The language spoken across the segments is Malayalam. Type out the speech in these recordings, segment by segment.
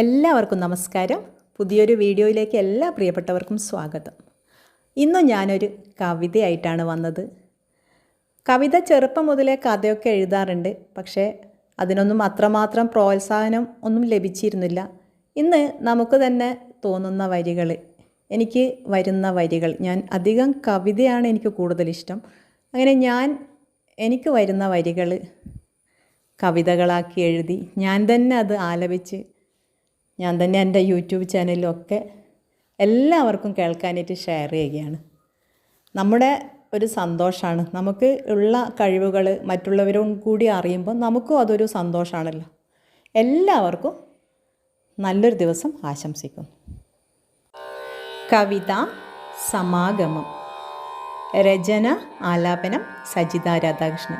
എല്ലാവർക്കും നമസ്കാരം. പുതിയൊരു വീഡിയോയിലേക്ക് എല്ലാ പ്രിയപ്പെട്ടവർക്കും സ്വാഗതം. ഇന്നും ഞാനൊരു കവിതയായിട്ടാണ് വന്നത്. കവിത ചെറുപ്പം മുതലേ കഥയൊക്കെ എഴുതാറുണ്ട്. പക്ഷേ അതിനൊന്നും അത്രമാത്രം പ്രോത്സാഹനം ഒന്നും ലഭിച്ചിരുന്നില്ല. ഇന്ന് നമുക്ക് തന്നെ തോന്നുന്ന വരികൾ എനിക്ക് വരുന്ന വരികൾ. ഞാൻ അധികം കവിതയാണ് എനിക്ക് കൂടുതലിഷ്ടം. അങ്ങനെ ഞാൻ എനിക്ക് വരുന്ന വരികൾ കവിതകളാക്കി എഴുതി ഞാൻ തന്നെ അത് ആലപിച്ച് ഞാൻ തന്നെ എന്റെ യൂട്യൂബ് ചാനലിലൊക്കെ എല്ലാവർക്കും കേൾക്കാനായിട്ട് ഷെയർ ചെയ്യുകയാണ്. നമ്മുടെ ഒരു സന്തോഷമാണ് നമുക്ക് ഉള്ള കഴിവുകൾ മറ്റുള്ളവരും കൂടി അറിയുമ്പോൾ നമുക്കും അതൊരു സന്തോഷമാണല്ലോ എല്ലാവർക്കും നല്ലൊരു ദിവസം ആശംസിക്കുന്നു. കവിത സമാഗമം രചന ആലാപനം സജിത രാധാകൃഷ്ണൻ.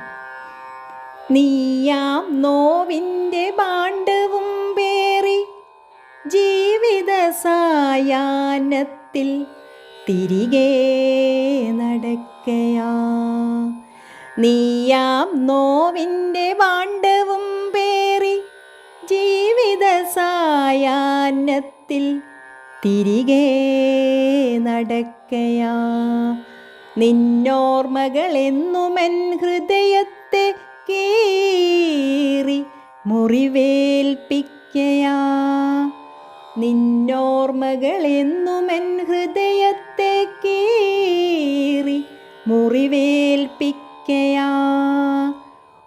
നീയാം നോവിന്റെ പാണ്ഡവും സായാഹ്നത്തിൽ തിരികെ നടക്കയാ. നീയാം നോവിന്റെ പാണ്ഡവും പേറി ജീവിത സായാഹ്നത്തിൽ തിരികെ നടക്കയാ. നിന്നോർമ്മകളെന്നുമെൻ ഹൃദയത്തെ കീറി മുറിവേൽപ്പിക്കയാ. നിന്നോർമ്മകളെന്നുമെൻ ഹൃദയത്തെ കീറി മുറിവേൽപ്പിക്കയാ.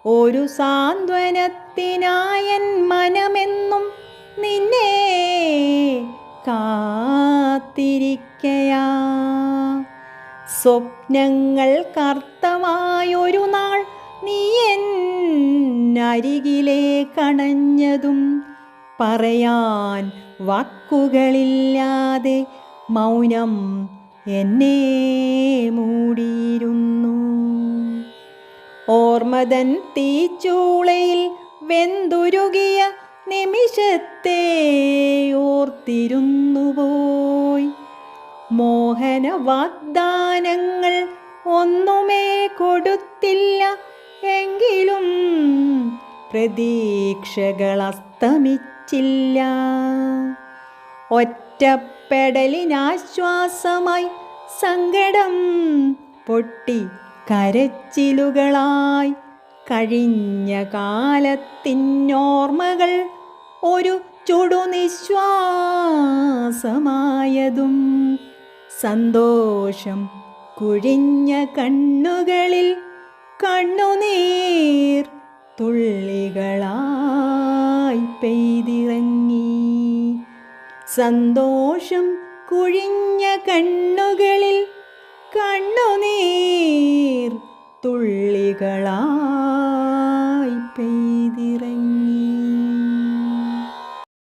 ഒരു സാന്ത്വനത്തിനായൻ മനമെന്നും നിന്നെ കാത്തിരിക്കയാ. സ്വപ്നങ്ങൾ കർത്തമായൊരു നാൾ നീ എന്നരികിലെ കണഞ്ഞതും പറയാൻ വാക്കുകളില്ലാതെ മൗനം എന്നെ മൂടിയിരുന്നു. ഓർമ്മതൻ തീച്ചൂളയിൽ വെന്തുരുകിയ നിമിഷത്തെ ഓർത്തിരുന്നു പോയി മോഹന വാഗ്ദാനങ്ങൾ ഒന്നുമേ കൊടുത്തില്ല എങ്കിലും പ്രതീക്ഷകൾ അസ്തമിച്ചില്ല ഒറ്റപ്പെടലിനാശ്വാസമായി സങ്കടം പൊട്ടി കരച്ചിലുകളായി. കഴിഞ്ഞ കാലത്തിനോർമ്മകൾ ഒരു ചുടുനിശ്വാസമായതും സന്തോഷം കുഴിഞ്ഞ കണ്ണുകളിൽ കണ്ണുനീർ തുള്ളികളായി പെയ്തിറങ്ങി സന്തോഷം കുഴിഞ്ഞ കണ്ണുകളിൽ കണ്ണുനീർ തുള്ളികളായി പെയ്തി